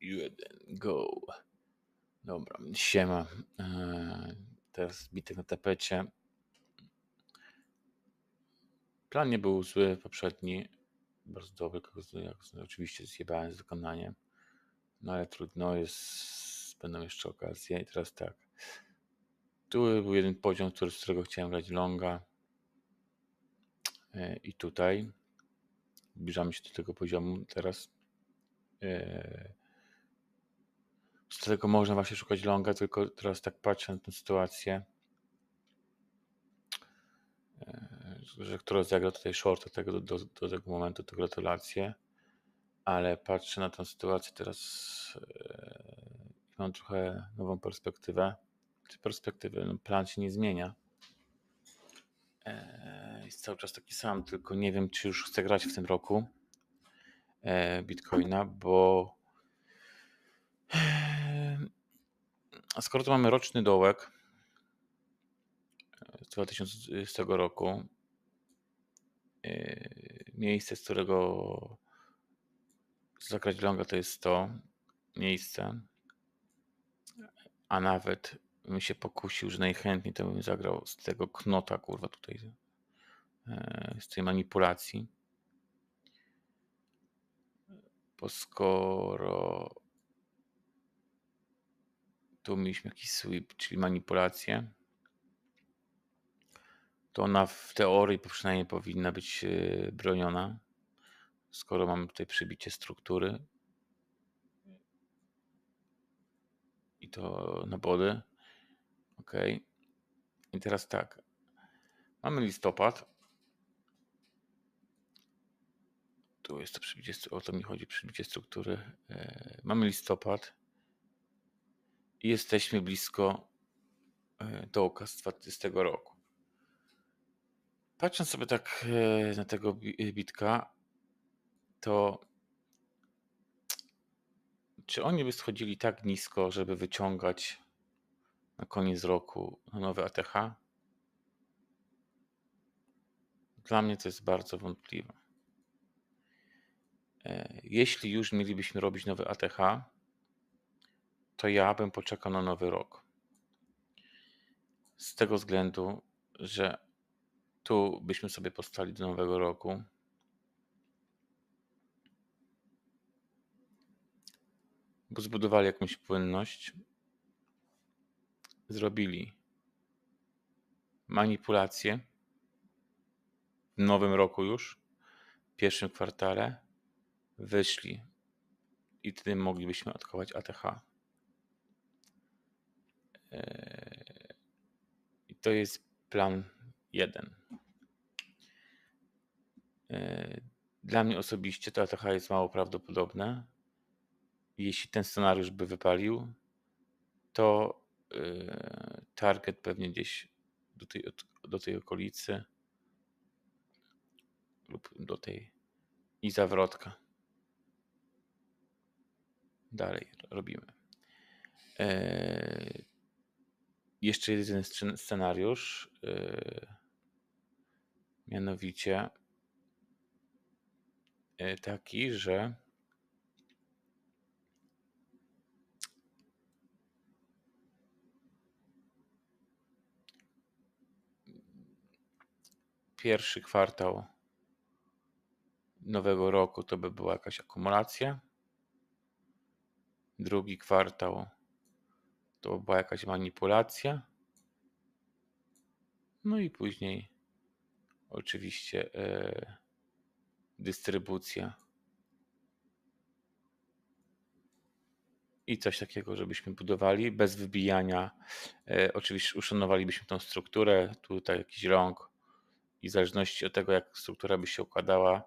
Jeden, go. Dobra, siema. Eee, teraz bitek na tapecie. Plan nie był zły, poprzedni. Bardzo dobry, jak oczywiście zjebałem z wykonaniem. No ale trudno, jest, będą jeszcze okazje. I teraz tak. Tu był jeden poziom, który, z którego chciałem grać longa. Eee, I tutaj. Zbliżamy się do tego poziomu teraz. Eee, z tego można właśnie szukać longa, tylko teraz tak patrzę na tę sytuację, e, że kto rozegrał tutaj shorta tego, do, do, do tego momentu, to gratulacje, ale patrzę na tę sytuację teraz e, mam trochę nową perspektywę. Czy perspektywę, no plan się nie zmienia. E, jest cały czas taki sam, tylko nie wiem, czy już chcę grać w tym roku Bitcoina, bo a skoro tu mamy roczny dołek z 2020 roku, yy, miejsce, z którego zagrać longa to jest to miejsce, a nawet bym się pokusił, że najchętniej to bym zagrał z tego knota, kurwa, tutaj, yy, z tej manipulacji. Bo skoro tu mieliśmy jakiś sweep, czyli manipulację, to ona w teorii przynajmniej powinna być e, broniona, skoro mamy tutaj przybicie struktury i to na body. Ok. I teraz tak. Mamy listopad. Tu jest to przybicie, o to mi chodzi, przybicie struktury. E, mamy listopad jesteśmy blisko e, dołka z 20 roku. Patrząc sobie tak e, na tego bitka, to czy oni by schodzili tak nisko, żeby wyciągać na koniec roku nowe ATH? Dla mnie to jest bardzo wątpliwe. E, jeśli już mielibyśmy robić nowe ATH, to ja bym poczekał na nowy rok. Z tego względu, że tu byśmy sobie postali do nowego roku. Bo zbudowali jakąś płynność, zrobili manipulację w nowym roku już, w pierwszym kwartale, wyszli i wtedy moglibyśmy odkować ATH. To jest plan jeden. Dla mnie osobiście to ATH jest mało prawdopodobne. Jeśli ten scenariusz by wypalił, to target pewnie gdzieś do tej, do tej okolicy lub do tej i zawrotka. Dalej robimy jeszcze jeden scenariusz, yy, mianowicie yy, taki, że pierwszy kwartał nowego roku to by była jakaś akumulacja. Drugi kwartał to była jakaś manipulacja. No i później oczywiście e, dystrybucja. I coś takiego, żebyśmy budowali bez wybijania. E, oczywiście uszanowalibyśmy tą strukturę, tutaj jakiś rąk i w zależności od tego, jak struktura by się układała,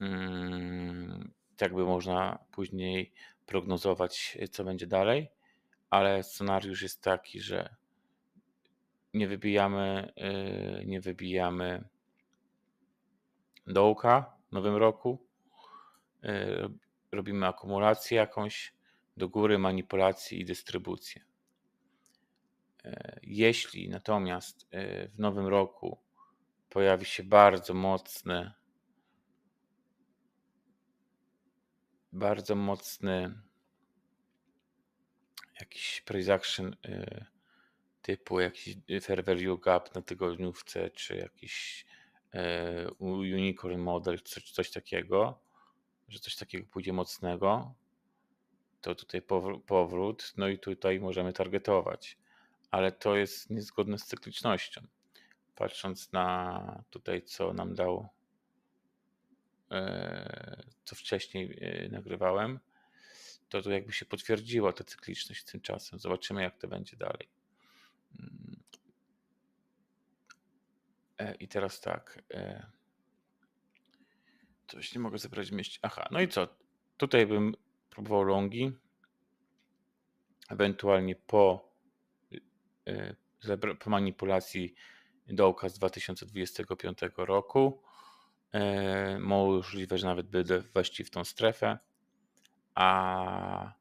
mm, tak by można później prognozować, co będzie dalej ale scenariusz jest taki, że nie wybijamy, yy, nie wybijamy dołka w nowym roku. Yy, robimy akumulację jakąś do góry, manipulację i dystrybucję. Yy, jeśli natomiast w nowym roku pojawi się bardzo mocny, bardzo mocny jakiś price action y, typu jakiś fair value gap na tygodniówce, czy jakiś y, unicorn model, coś, coś takiego, że coś takiego pójdzie mocnego, to tutaj powrót, no i tutaj możemy targetować, ale to jest niezgodne z cyklicznością. Patrząc na tutaj, co nam dał, e, co wcześniej e, nagrywałem, to to jakby się potwierdziła ta cykliczność tymczasem. Zobaczymy, jak to będzie dalej. Mm. E, I teraz tak. Coś nie mogę zebrać mieści. Aha, no i co? Tutaj bym próbował longi. Ewentualnie po, po manipulacji dołka z 2025 roku. E, możliwe, że nawet by wejść w tą strefę, a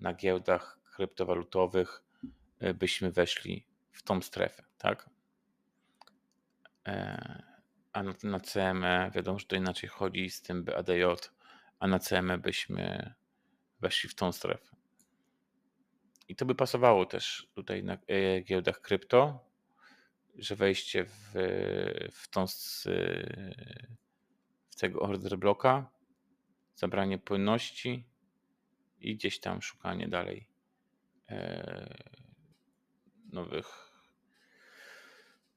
na giełdach kryptowalutowych e, byśmy weszli w tą strefę, tak? E, a na CME wiadomo, że to inaczej chodzi z tym ADJ, a na CME byśmy weszli w tą strefę. I to by pasowało też tutaj na giełdach krypto, że wejście w, w tą w tego order bloka, zabranie płynności i gdzieś tam szukanie dalej e, nowych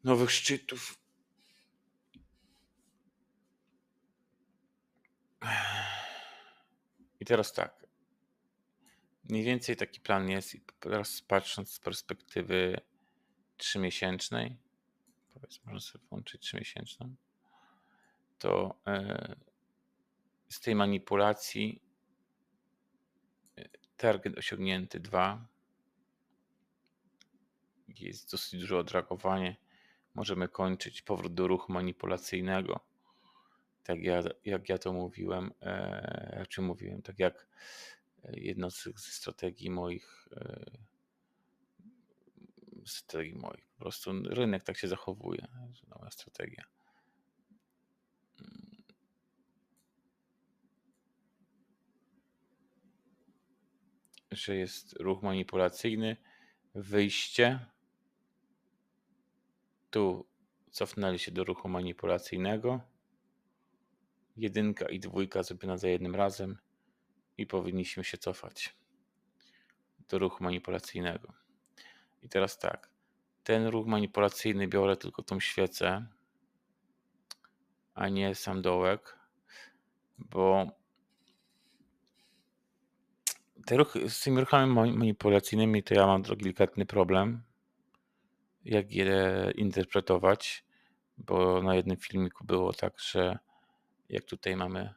nowych szczytów. I teraz tak. Mniej więcej taki plan jest i teraz patrząc z perspektywy trzymiesięcznej, powiedzmy, można sobie włączyć trzymiesięczną, to e, z tej manipulacji target osiągnięty 2 jest dosyć duże odragowanie. Możemy kończyć powrót do ruchu manipulacyjnego. Tak ja, jak ja to mówiłem, e, czy mówiłem, tak jak jedna z, ze strategii moich strategii moich. Po prostu rynek tak się zachowuje. Nowa strategia. Że jest ruch manipulacyjny, wyjście. Tu cofnęli się do ruchu manipulacyjnego. Jedynka i dwójka zrobiona za jednym razem i powinniśmy się cofać do ruchu manipulacyjnego. I teraz tak, ten ruch manipulacyjny biorę tylko tą świecę, a nie sam dołek, bo te ruchy, z tymi ruchami manipulacyjnymi to ja mam delikatny problem, jak je interpretować, bo na jednym filmiku było tak, że jak tutaj mamy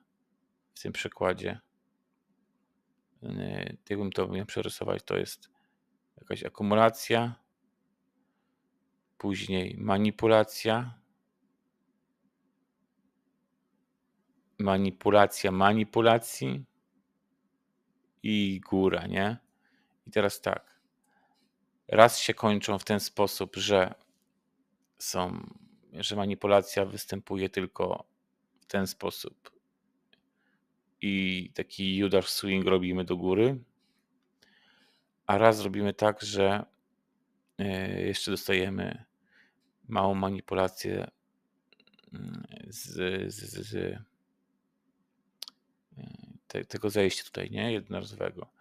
w tym przykładzie, yy, jakbym to miał przerysować, to jest jakaś akumulacja, później manipulacja, manipulacja manipulacji i góra, nie? I teraz tak. Raz się kończą w ten sposób, że są, że manipulacja występuje tylko w ten sposób i taki Judasz swing robimy do góry, a raz robimy tak, że e, jeszcze dostajemy małą manipulację mm, z, z, z e, te, tego zejścia tutaj, nie? Jednorazowego.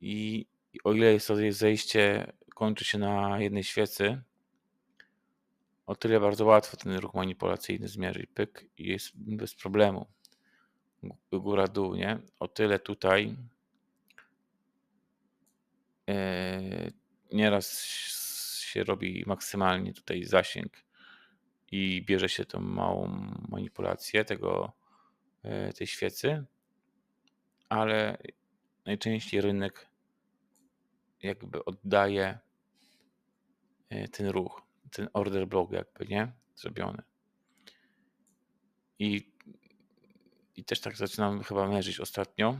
I, I o ile jest to zejście kończy się na jednej świecy, o tyle bardzo łatwo ten ruch manipulacyjny zmierzyć. Pyk i jest bez problemu. Góra-dół, nie? O tyle tutaj E, nieraz się robi maksymalnie tutaj zasięg i bierze się tą małą manipulację tego, e, tej świecy, ale najczęściej rynek jakby oddaje e, ten ruch, ten order block jakby, nie? Zrobiony. I, i też tak zaczynam chyba mierzyć ostatnio.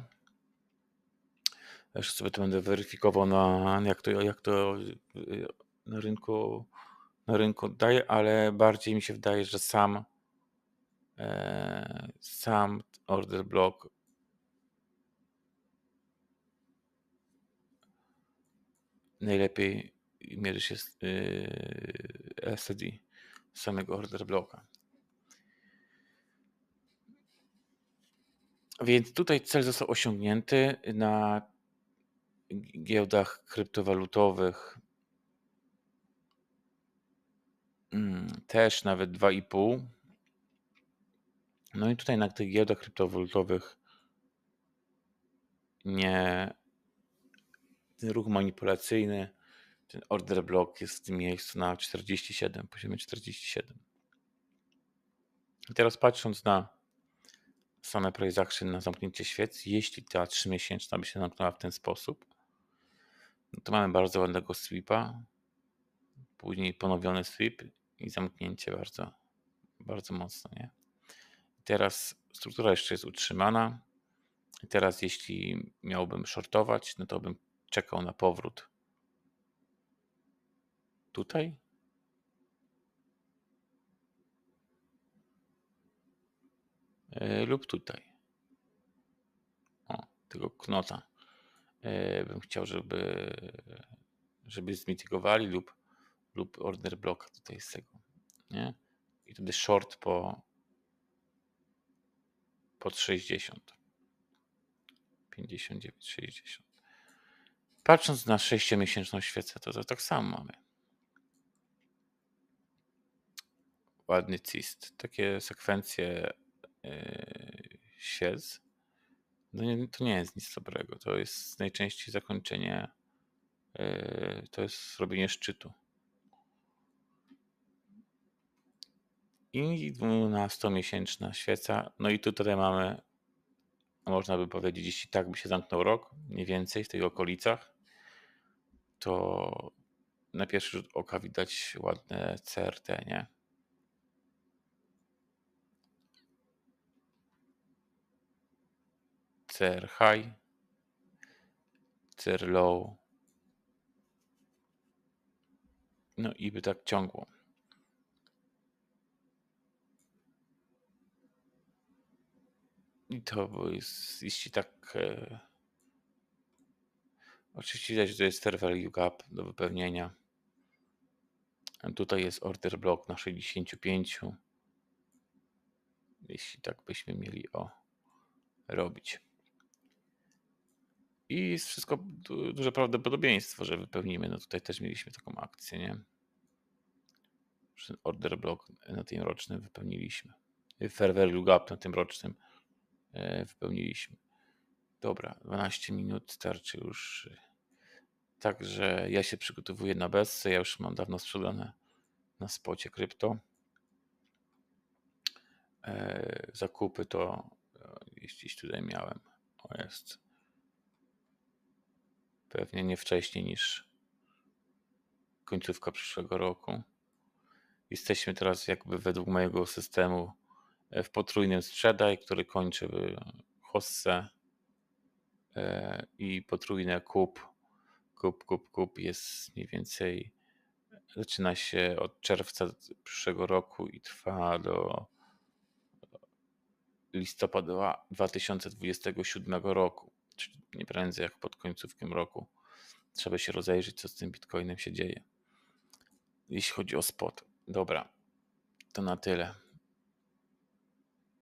Jeszcze sobie to będę weryfikował na jak to, jak to y, na rynku na rynku daje, ale bardziej mi się wydaje, że sam e, sam order block najlepiej mierzy się yy, LCD samego order bloka. Więc tutaj cel został osiągnięty na giełdach kryptowalutowych. Mm, też nawet 2,5. No i tutaj na tych giełdach kryptowalutowych nie ten ruch manipulacyjny, ten order block jest w tym miejscu na 47, poziomie 47. I teraz patrząc na same price action na zamknięcie świec, jeśli ta 3-miesięczna by się zamknęła w ten sposób, no to mamy bardzo ładnego sweepa, później ponowiony sweep i zamknięcie bardzo, bardzo mocno, nie? Teraz struktura jeszcze jest utrzymana. Teraz jeśli miałbym shortować, no to bym czekał na powrót tutaj. E, lub tutaj. O, tego knota e, bym chciał, żeby, żeby zmitygowali lub, lub order block tutaj z tego. Nie? I wtedy short po, pod 60. 59, 60. Patrząc na 6-miesięczną świecę, to, to tak samo mamy. Ładny cist. Takie sekwencje yy, świec. No nie, to nie jest nic dobrego. To jest najczęściej zakończenie, yy, to jest robienie szczytu. I 12-miesięczna świeca. No i tu tutaj mamy, można by powiedzieć, jeśli tak by się zamknął rok, mniej więcej w tych okolicach, to na pierwszy rzut oka widać ładne CRT, nie? CR high, CR low. No i by tak ciągło. I to jest, jeśli tak e, Oczywiście widać, że to jest fair value gap do wypełnienia. Tutaj jest order block na 65. Jeśli tak byśmy mieli o robić. I jest wszystko duże prawdopodobieństwo, że wypełnimy. No tutaj też mieliśmy taką akcję, nie? Order block na tym rocznym wypełniliśmy. Fair value gap na tym rocznym e, wypełniliśmy. Dobra, 12 minut starczy już Także ja się przygotowuję na Bessę. Ja już mam dawno sprzedane na spocie krypto. E, zakupy to gdzieś tutaj miałem. O jest. Pewnie nie wcześniej niż końcówka przyszłego roku. Jesteśmy teraz jakby według mojego systemu e, w potrójnym sprzedaj, który kończy hossę e, i potrójne kup kup, kup, kup jest mniej więcej, zaczyna się od czerwca przyszłego roku i trwa do listopada 2027 roku, czyli nie prędzej jak pod końcówkiem roku. Trzeba się rozejrzeć, co z tym Bitcoinem się dzieje. Jeśli chodzi o spot. Dobra, to na tyle.